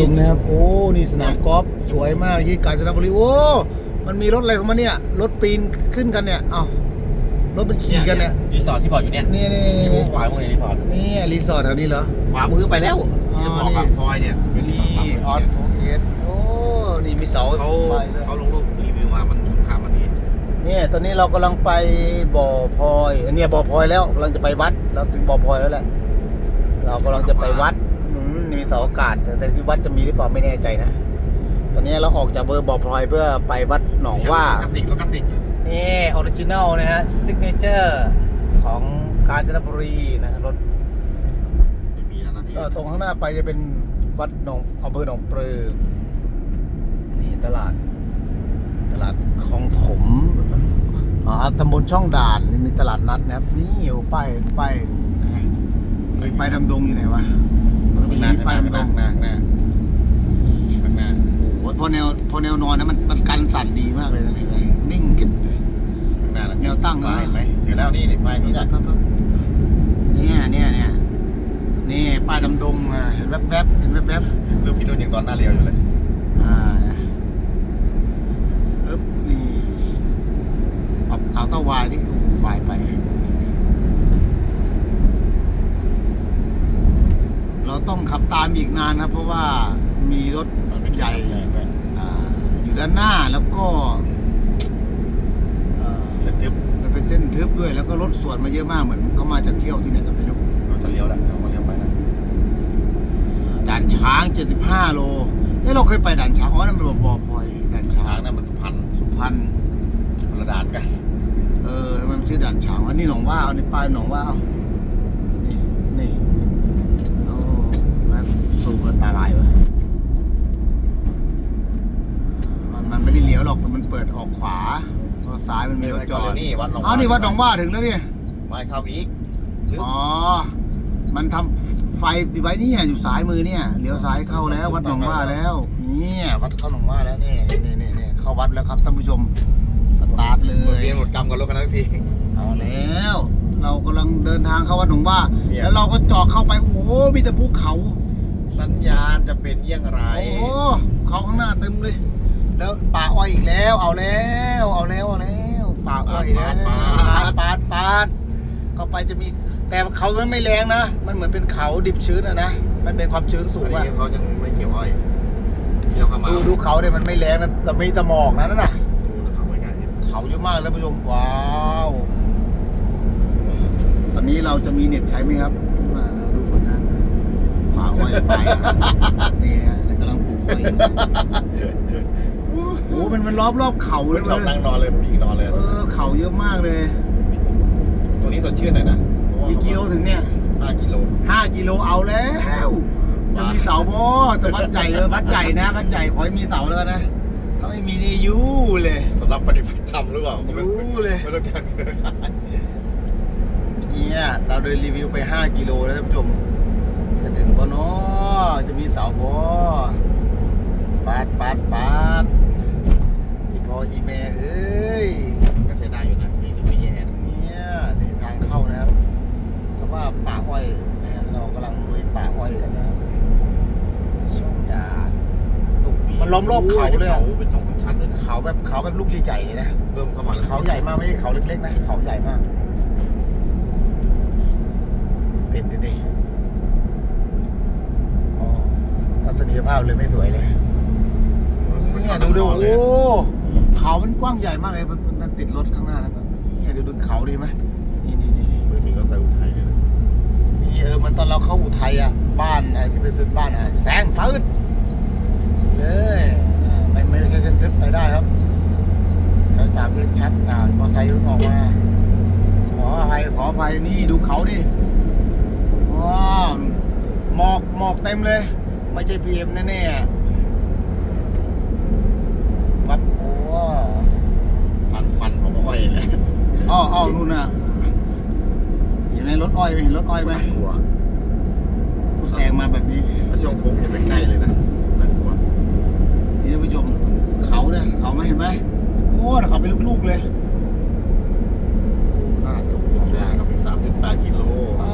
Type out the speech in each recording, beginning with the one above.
ชมนะครับ โอ้ นี่สนามกอล์ฟสวยมากที่กาญจนบุรี โอ้ มันมีรถอะไรของมันเนี่ย รถปีนขึ้นกันเนี่ย เอ้ารถมันขี่กันเนี่ย รีสอร์ทที่บอกอยู่เนี่ยนี่นี่ที่นี่ขวามือรีสอร์ทนี่รีสอร์ทแถวนี้เหรอ ขวามือไปแล้วอ๋อที่บอกกับนี่พลอยเนี่ยเป็นรีนี่สอร์ทออสโฟเอสโอ้ นี่มีเสาเขาไฟด้วยเขาลงรูปรีวิวมามันถูกภาพมันนี้เนี่ยตอนนี้เรากำลังไปบ่อพลอยอันเนี่ยบ่อพลอยแล้วกำลังจะไปวัด เราถึงบ่อพลอยแล้วแหละ เรากำลังจะไปวัดอื มมีเสาอากาศแต่แต่ที่วัดจะมีหรือเปล่าไม่แน่ใจนะ ตอนนี้เราออกจากเบอร์บ่อพลอยเพื่อไปวัดหนองว่าคลาสสิกแล้วคลาสสิกนี่ออริจินัลนะฮะซิกเนเจอร์ของกาญจนบุรีนะรถจะมีแล้วนะที่ก็ตรงข้างหน้าไปจะเป็นวัดหนองอำเภอหนองปลือนี่ตลาด ตลาดคลองถมอ่าตำบลช่องด่านนี่มีตลาดนัดนะครับนี่อยู่ป้ายป้ายไหนไอ้ป้ายดำดงอยู่ไหนวะป กติหน้ามีหป้ายน้าดำดหน้างหน้าหน้าข้างหน้าโอ้โหพอแนวพอแนวนอนนะมันมันกันสั่นดีมากเลยนะเห็นไหมนิ่งกิ๊บเลยข้างหน้าแนวตั้งป้ายไหมเดี๋ยวแล้วนี่นี่ป้ายนี้แหละปั๊บปั๊บเนี่ยเนี่ยเนี่ยนี่ป้ายดำดงอะเห็นแวบๆเห็นแวบๆรูปพี่นุ่นยังตอนหน้าเรียวอยู่เลยอ่านะปึ๊บนี่ปรับเอาเต้าวายนี่คือวายไป เรา ต้องขับตามอีกนานนะเพราะว่ามีรถมันเป็นใหญ่ใช่ด้วยอ่าอยู่ด้านหน้าแล้วก็เอ่อเส้นทึบมันเป็นเส้นทึบด้วย แล้วก็รถสวนมาเยอะมากเหมือนเขามาจะเที่ยวที่ไหนกันไม่รู้เราจะเลี้ยวแหละเดี๋ยวเราเลี้ยวไปนะด่านช้าง 75 โลเอ้เราเคยไปด่านช้างอ๋อนั่นเป็นบ่อบ่อพลอยด่านช้าช้างงนั่นมันสุพรรณสุพรรณคนละด่านกันเออทำไมมันชื่อด่านช้างอันนี้หนองว่าเอาในป้ายหนองว่าเอานี่นี่โอ้แม่งสูงแล้วตาลายวะมันมันไม่ได้เลี้ยวหรอกแต่มันเปิดออกขวาเพราะ ซ้ายมันมีรถจอดนี่วัดหนองเอานี่วัดหนองว่าถึงแล้วนี่ไม่เข้าอีกหรืออ๋อ มันทำไฟไว้เนี่ยอยู่ซ้ายมือเนี่ยเลี้ยวซ้ายเข้าแล้ว วัดหนองว่าแล้วเนี่ยวัดเข้าหนองว่าแล้วนี่นี่นี่นี่เข้าวัดแล้วครับท่านผู้ชมสตาร์ทเลหมดยเรียนหมดกรรมกับรถกันทั้งทีเอาแล้ว เรากำลังเดินทางเข้าวัดหนองว่าเนี่ยแล้วเราก็จอดเข้าไปโอ้โหมีแต่ภูเขา สัญญาณจะเป็นเยี่ยงไรโอ้โหเขาข้างหน้าเต็มเลย แล้วป่าอ้อยอีกแล้ว เอาแล้ว เอาแล้วเอาแล้วป่าอ้อยแล้วปาดปาดปาดเข้าไปจะมีแต่เขามันไม่แรงนะ มันเหมือนเป็นเขาดิบชื้นอะนะ มันเป็นความชื้นสูงอันอะนี้เขายังไม่เกี่ยวอ้อยเกี่ยวเข้ามาดูดูเขาเนี่ยมันไม่แรงนะแต่มีแตะหมอกนะนั่นน่ะดูแล้วเขาไม่กันเนี่ยเขาเยอะมากเลยผู้ชมว้าวตอนนี้เราจะมีเน็ตใช้ไหมครับมาดูก่อนนะป่าอ้อยไปนี่นะแล้วกำลังปลูกอ้อยอยู่โอ้โห มันมันรอบรอบเขาเลไม่ยชอบเว้นั่ยงนอนเลยผมยิงนอนเลยเออเขาเยอะมากเลยตัวนี้สดชื่นหน่อยนะกี่กิโลถึงเนี่ยห้ากิโลห้ากิโลเอาแล้ว จะมีเสาบ่จะวัดใหญ่เออวัดใหญ่นะวัดใหญ่ขอให้มีเสาแล้วกันนะถ้าไม่มีนี่ยูเลยสำหรับปฏิบัติธรรมหรือเปล่าก็ไม่รู้เลยไม่ต้องการเกินเนี่ยเราเดินรีวิวไป 5 กิโลแล้วท่านผู้ชมจะถึงบ่เนาะจะมีเสาบ่ปาดปาดปาด อีพออีแม่เอ้ยก็ใช้ได้อยู่นะไม่ไม่แย่นะเนี่ยนี่ทางเข้านะครับแต่ว่าป่าอ้อยนะฮะเรากำลังลุยป่าอ้อยกันนะช่องดานมันล้อมรอบเขาเลยอะเขาเป็นสองชั้นเลยนะเขาแบบเขาแบบลูกใหญ่ๆเลยนะเริ่มเข้ามาแล้วเขาใหญ่มากไม่ใช่เขาเล็กๆนะเขาใหญ่มากติดดิดิอ๋อทัศนียภาพเลยไม่สวยเลยเนี่ยดูดูเลยโอ้ เขามันกว้างใหญ่มากเลยมันมันติดรถข้างหน้านะแบบเนี่ยดูดูเขาดีไหมนี่นี่นี่มือถือก็ไปอุทัยเลยนะนี่เออมันตอนเราเข้าอุทัยอะ บ้านอะไรที่เป็นเป็นบ้านอะแสงฟืดเลยอ่าไม่ไม่ใช่เส้นทึบไปได้ครับใช้สามเส้นชัดอ่ามอไซค์รถออกมาขออภัยขออภัยนี่ดูเขาดิว้าวหมอกหมอกเต็มเลย ไม่ใช่พีเอ็มแน่ๆวัดโอ้ ฟันฟันข องอ้อยเลยอ้ออ้อนู่นน่ะเห็นไหมรถอ้อยไหมเห็นรถอ้อยไหมกลัวกูแซงมาแบบนี้แล้วช่วงโค้งอย่าไปใกล้เลยนะน่ากลัวนี่ท่านผู้ชมเขาเนี่ยเขาไม่เห็นไหมโอ้เขาเป็นลูกๆเลยน่าตก ทางล่างก็เป็นสามจุดแปดกิโล อ่า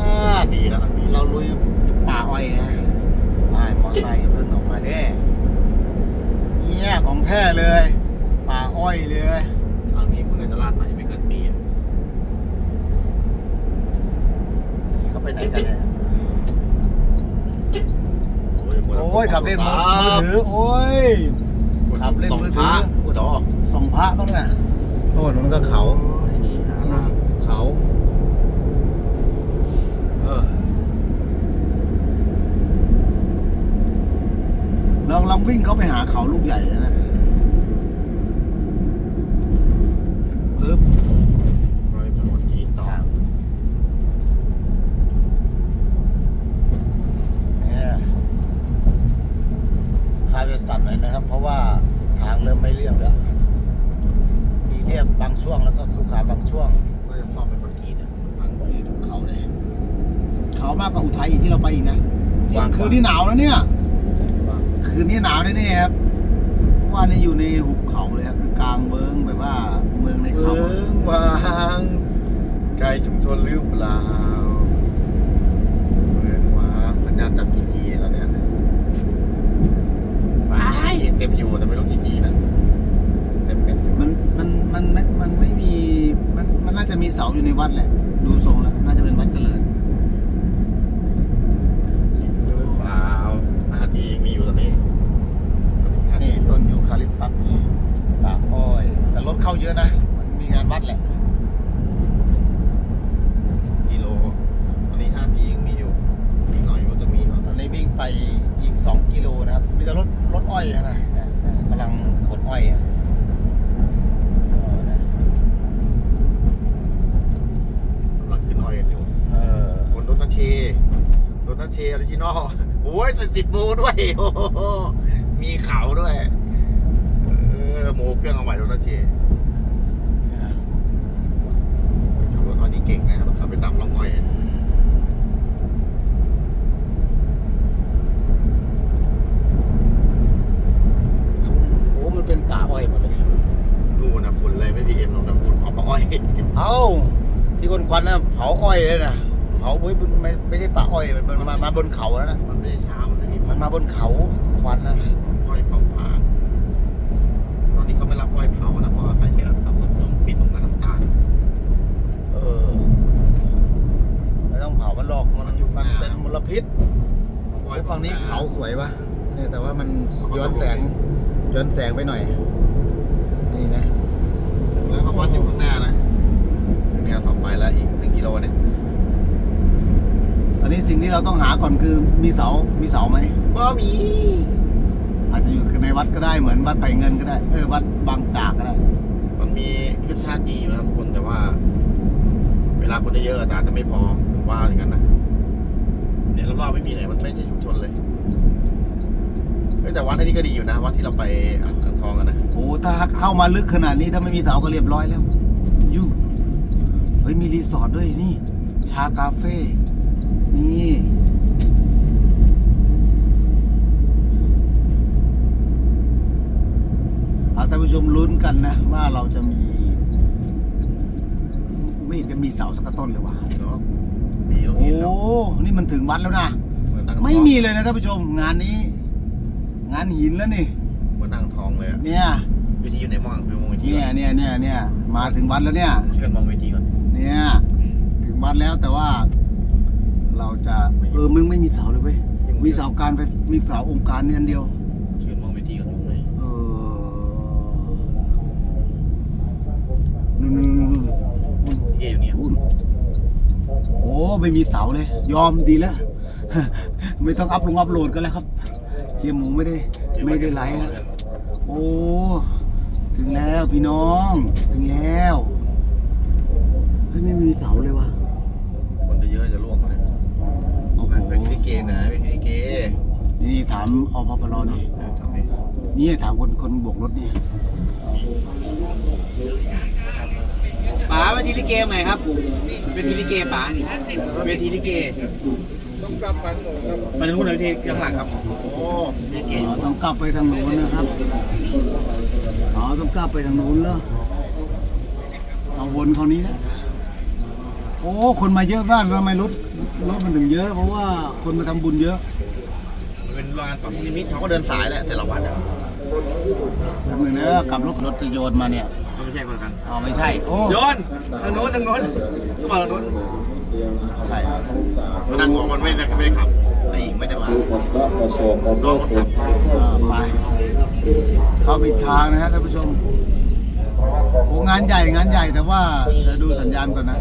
ดีแล้วทางนี้ เราลุยป่าอ้อยนะไอ้มอไซค์เพิ่งออกมาเด้ แท้เลยป่าอ้อยเลย ทางนี้เพิ่งจะลาดใหม่ไม่เกินปีอะ นี่เขาไปไหนกันเนี่ย โอ้ยหมด โอ้ยขับ เล่นมือถือโอ้ยขับเล่นมือถือโอ้ดอกส่องพระบ้างนะโน่นมันก็เขานี่หาล่างเขาเออลองลองวิ่งเข้าไปหาเขาลูกใหญ่นะปึ๊บ ร้อยพันกีต่อ เนี่ยพาจะสั่นหน่อยนะครับ เพราะว่าทางเริ่มไม่เรียบแล้ว มีเรียบบาง ช่วงแล้วก็ขรุขระบางช่วง ก็จะซ่อมเป็นคอนกรีตอะพันนี่ดูเขาเลย เขามากกว่าอุทัยอีกที่เราไปอีกนะกว้างกว่า คืนที่หนาวแล้วเนี่ย ว่าคืนนี้หนาวแน่ๆครับเพราะว่านี่อยู่ในหุบเขาเลยครับคือกลางเบิงแบบว่าเมืองในเมืเขาองวางไกลชุมชนหรือเปล่าเมืองวางสัญญาณจับกี่จีแล้วเนี่ยว้ายยังเต็มอยู่แต่ไม่รู้กี่จีนะเต็มเป็นอยู่ มัน มันมันมันมันไม่มีมันมันน่าจะมีเสาอยู่ในวัดแหละ ดูทรงแล้ว น่าจะเป็นวัดเจริญจริงหรือเปล่าห้าทียังมีอยู่ตอนนี้นี่ต้นยูคาลิปตัสนี่ป่าอ้อย แต่รถเข้าเยอะนะ มันมีงานวัดแหละสองกิโลตอนนี้ห้าทียังมีอยู่อีกหน่อยมันจะมีเนาะตอนนี้วิ่งไปอีก 2 กิโลนะครับ มีแต่รถรถอ้อยนะนะกำลังขนอ้อยอะเออนะ กำลังขึ้นอ้อยกันอยู่ เออบ นรถตาเชรถตาเชออริจินอล โอ้ยใส่สิบโมด้วย โอ้โหมีเขาด้วย เออโมเครื่องเอาใหม่รถตาเชขับรถอันนี้เก่งนะต้องขับไปตามร่องอ้อยทุ่งโอ้มันเป็นป่าอ้อยหมดเลยดูนะฝุ่นเลยไม่พีเอ็มหรอกนะฝุ่นเผาปะอ้อย เอ้า ที่คนควันนะเผาอ้อยเลยนะเผาเฮ้ยมันไม่ไม่ใช่ป่าอ้อยมันมันมามาบนเขาแล้วนะมันไม่ได้ช้า มันไม่มีมันมาบนเขาควันนะอ้อยเผาฟางตอนนี้เขาไม่รับอ้อยเผานะเพราะว่าใครที่รับเผาต้องปิดโรงงานน้ำตาลเออไม่ต้องเผามันหรอกมันมันเป็นมลพิษอ้อยไอ้ฝั่งนี้เขาสวยปะเนี่ยแต่ว่ามันย้อนแสงย้อนแสงไปหน่อย นี่นะแล้วเขาวัดอยู่ข้างหน้านะถึงแนวเสาไฟแล้วอีกหนึ่งกิโลเนี่ยตอนนี้สิ่งที่เราต้องหาก่อนคือมีเสา มีเสาไหม บ่มี อาจจะอยู่ในวัดก็ได้เหมือนวัดไผ่เงินก็ได้เออวัดบางจากก็ได้ มันมีขึ้นท่าจีอยู่นะครับคนแต่ว่า เวลาคนเยอะๆอาจจะไม่พอผมว่าอย่างนั้นนะเนี่ยรอบๆไม่มีเลยมันไม่ใช่ชุมชนเลยเอ้ยแต่วัดอันนี้ก็ดีอยู่นะ วัดที่เราไปอ่างทองอะนะโอ้ถ้าเข้ามาลึกขนาดนี้ถ้าไม่มีเสาก็เรียบร้อยแล้วยูเฮ้ยมีรีสอร์ทด้วยนี่ ชาคาเฟ่นี่ เอา ท่านผู้ชมลุ้นกันนะ ว่าเราจะมีไม่เห็นจะมีเสาสักต้นเลยวะเนาะมีตรงโอ้นี้แล้วนี่มันถึงวัดแล้วนะเหมือนอ่างทองไม่มีเลยนะท่านผู้ชม งานนี้ งานหินแล้วนี่เหมือนอ่างทองเลยอะเนี่ยเวทีอยู่ในมองไปมองเวทีเนี่ยก่อนเนี่ยเนี่ยเนี่ยมาถึงวัดแล้วเนี่ยช่วยกันมองเวทีก่อนเนี่ยถึงวัดแล้วแต่ว่า เราจะเออมึงไม่มีเสาเลยเว้ยมีเสาการไฟมีเสาองค์การเนี่ยอันเดียว นู่นนู่นนู่นนู่นเย่อยู่เนี่ยนู่นโอ้ไม่มีเสาเลย ยอมดีแล้ว ไม่ต้องอัพลงอัพโหลดกันแล้วครับเฮียหมูไม่ได้ไม่ได้ไลฟ์แล้วโอ้ ถึงแล้วพี่น้อง ถึงแล้วเฮ้ยไม่มีเสาเลยวะคนเยอะๆจะล่วกเลยโอ้โหเป็นลิเกนะเป็นลิเกนี่ถามอพปรนี่ เออทำไม นี่ถามคนคนบวกรถนี่ ป๋าเวทีลิเกไหนครับเวทีลิเกป๋าเวทีลิเก ต้องกลับไปหนูครับมาถึงคนเวทีข้างหลังครับ โอ้ลิเกอยู่ต้องกลับไปทางโน้นนะครับ อ๋อ ต้องกลับไปทางโน้นแล้วเอาวนเขานี้นะ โอ้ คนมาเยอะบ้านทำไมรถรถมันถึงเยอะ เพราะว่าคนมาทำบุญเยอะมันเป็นโรงงานฝังนิมิตเขาก็เดินสายแหละแต่ละวัดอะอแล้วมือเนื้อกลับรถรถจะโยนมาเนี่ยมันไม่ ใช่คนละกันอ๋อไม่ใช่โอ้โยนทางโน้นทางโน้นก็มาทางโน้นใช่มันนั่งมองมันไม่ได้ไม่ได้ขับไอ้หญิงไม่ได้มาน้องมันขับอ่าไปเข้าผิดทางนะฮะท่านผู้ชมโอ้งานใหญ่งานใหญ่แต่ว่าจะดูสัญญาณก่อนนะ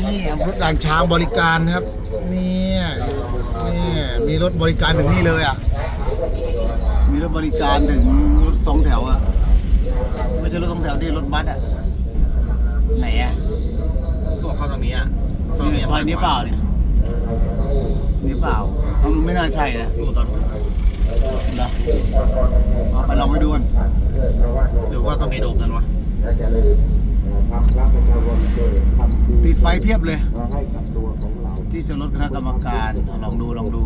นี่อำเภอด่านช้างบริการนะครับเนี่ยนี่มีรถบริการถึงนี่เลยอะมีร ถบริการถึงรถสองแถวอะไม่ใช่รถสองแถวดิรถบัสอะไหนอะก็บอกเข้าตรงนี้อะเข้าตรงนี่ซอยนี้เปล่าเนี่ยนี่เปล่าทางนู้นไม่น่าใช่นะนู่นตอนนู้นเหรอเอาไปลองไปดูกันหรือว่าตรงนี้โดมกันวะติดไฟเพียบเลย ที่จะลดคณะกรรมการเอาลองดูลองดู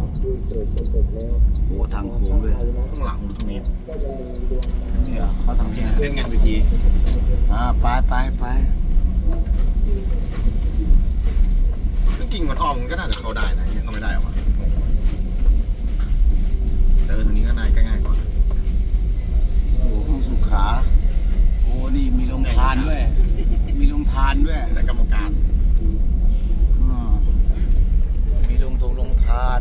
โอ้ทางโค้งเลยข้างหลังหรือตรงนี้เนี่ยเขาทางนี้เล่นงานเวทีอ่าไปไปไปจริงๆมันอ้อมมันก็น่าจะเข้าได้นะยังเข้าไม่ได้หรอวะเออตรงนี้ก็น่าก็ง่ายกว่าโอ้ห้องสุขาโอ้นี่มีโรงทานด้วย มีโรงทานด้วยแต่กรรมการ อ่ามีโรงทงโรงทาน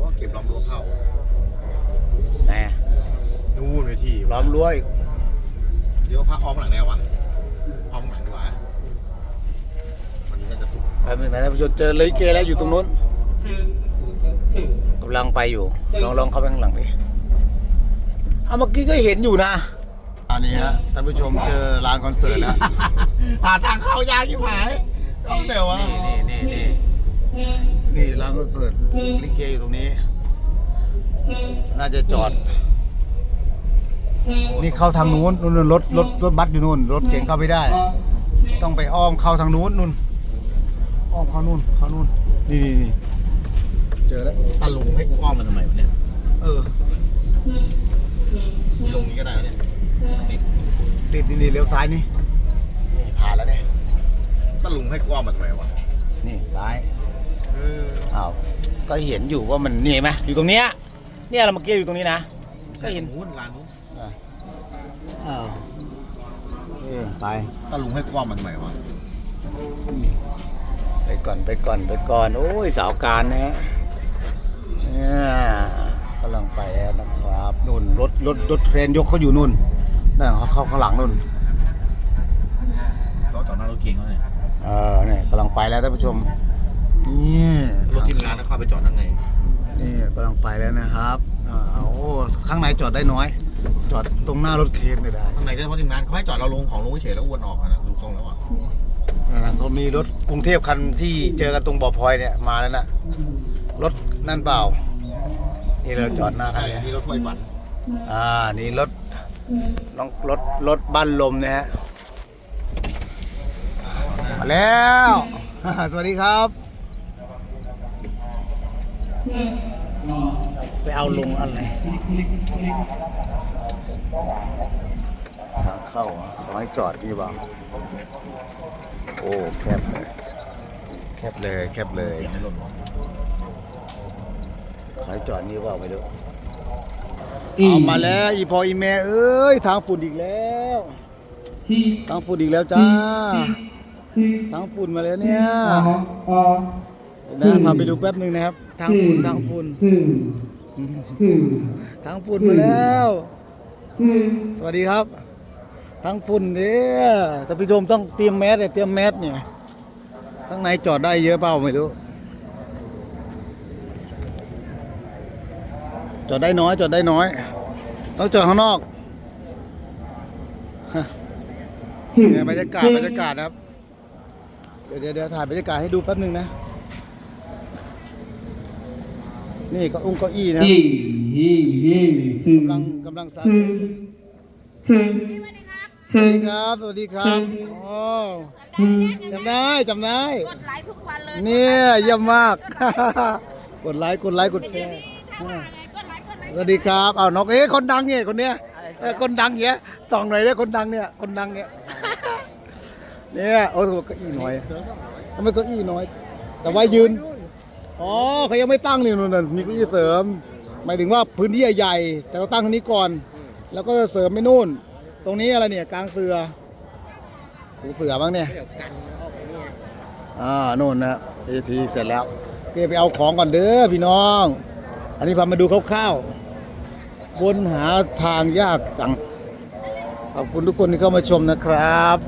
อ๋อเก็บล้อมรั้วเข้าแน่นู่นเวทีล้อมรั้วอีกเดี๋ยวพระอ้อมหลังแนววะอ้อมหลังดีกว่าวันนี้น่าจะถูกแป๊บนึงนะท่านผู้ชมเจอเลยเกแล้วอยู่ตรงนู้นกำลังไปอยู่ ลองลองเข้าไปข้างหลังดิเอาเมื่อกี้ก็เห็นอยู่นะอั นนี้ฮะท่านผู้ชมเจอลานคอนเสิร์ตแล้ว หาทางเข้ายากยิ่งหายเข้าเร็ววะนี่นี่นี่นี่นี่ร้านคอนเสิร์ตลิเกอยู่ตรงนี้ น่าจะจอด นี่เข้าทางนู้นนู่นนู่นรถรถรถบัสอยู่นู่น รถเก๋งเข้าไม่ได้ ต้องไปอ้อมเข้าทางนู้นนู่นอ้อมเข้านู่นเข้านู่นนี่นี่นี่เจอแล้วตาลุงให้กูอ้อมมันทำไมวะเนี่ยเออลงนี้ก็ได้วะเนี่ย ติดติดนี่นี่เลี้ยวซ้ายนี่ นี่ผ่านแล้วเนี่ยตาลุงให้กูอ้อมมันทำไมวะนี่ซ้ายเอออ้าวก็เห็นอยู่ว่ามันนี่เห็นไหมอยู่ตรงเนี้ยเนี่ยเราเมื่อกี้อยู่ตรงนี้นะ ก็เห็น นู้นร้านนู้นอ้าวเออไปตาลุงให้กูอ้อมมันทำไมวะไปก่อนไปก่อนไปก่อน โอ้ยสาวการนะฮะเนี่ยกำลังไปแล้วนะครับนู่นรถรถรถเทรนยกเขาอยู่นู่น นั่นเขาเข้าข้างหลังนู่นก็จอดหน้ารถเก๋งแล้วเนี่ยเออเนี่ยกำลังไปแล้วท่านผู้ชม นี่รถทีมงานนะเข้าไปจอดด้านในนี่กำลังไปแล้วนะครับอ่าโอ้ข้างในจอดได้น้อย จอดตรงหน้ารถเคนไม่ได้ข้างในก็เฉพาะทีมงานเขาให้จอดเราลงของลงเฉยๆแล้วอ้วนออกอะนะดูทรงแล้วอะอ่าเขามีรถกรุงเทพคันที่เจอกันตรงบ่อพลอยเนี่ยมาแล้วนะรถนั่นเปล่า นี่เราจอดหน้าคันใช่เนี้ที่รถถ้วยฝัน อ่า นี่รถ น้องรถรถบ้านลมนะฮะมาแล้ว สวัสดีครับ ไปเอาลงอะไรทางเข้าเหรอขอให้จอดพี่บ่าวโอ้แคบเลย แคบเลย แคบเลยเสียงไม่หล่นหรอกขอให้จอดนี่เปล่าไม่รู้ เอามาแล้วอีพออีแม่เอ้ยทางฝุ่นอีกแล้วทางฝุ่นอีกแล้วจ้าทางฝุ่นมาแล้วเนี่ยนะพาไปดูแป๊บหนึ่งนะครับ ทางฝุ่นทางฝุ่นทางฝุ่นมาแล้ว สวัสดีครับ ทางฝุ่นเนี่ยท่านผู้ชมต้องเตรียมแมสเนี่ยเตรียมแมสเนี่ยข้างในจอดได้เยอะเปล่าไม่รู้ จอดได้น้อย จอดได้น้อย ต้องจอดข้างนอกเนี่ยบรรยากาศบรรยากาศนะครับเดี๋ยวเดี๋ยวเดี๋ยวถ่ายบรรยากาศให้ดูแป๊บหนึ่งนะ นี่เก็อุ้งเก้าอี้นะครับกำลังกำลังสร้างสวัสดีครับ สวัสดีครับโอ้จำได้จำได้ กดไลค์ทุกวันเลยเนี่ยเยี่ยมมาก กดไลค์กดไลค์กดแชร์ วัสดีครับเอานกเอ๊ะคนดังเนี่ยคนเนี้ยเออคนดังเนี้ยส่องหน่อยเนี่ยคนดังเนี่ยคนดังเนี่ยเนี่ยโอ้โหเก้าอี้น้อยทำไมเก้าอี้น้อย แต่ว่ายืนอ๋อเขายังไม่ตั้งนี่นู่นน่ะมีเก้าอี้เสริม หมายถึงว่าพื้นที่ใหญ่ๆแต่เราตั้งตรงนี้ก่อน แล้วก็เสริมไปนู่น ตรงนี้อะไรเนี่ยกลางเสือหูเสือบ้างเนี่ย เดี๋ยวกันออกไปนี่ไงอ่านู่นนะเอทีเสร็จแล้วเก็ไปเอาของก่อนเด้อพี่น้อง อันนี้พามาดูคร่าวๆ วนหาทางยากจัง ขอบคุณทุกคนที่เข้ามาชมนะครับ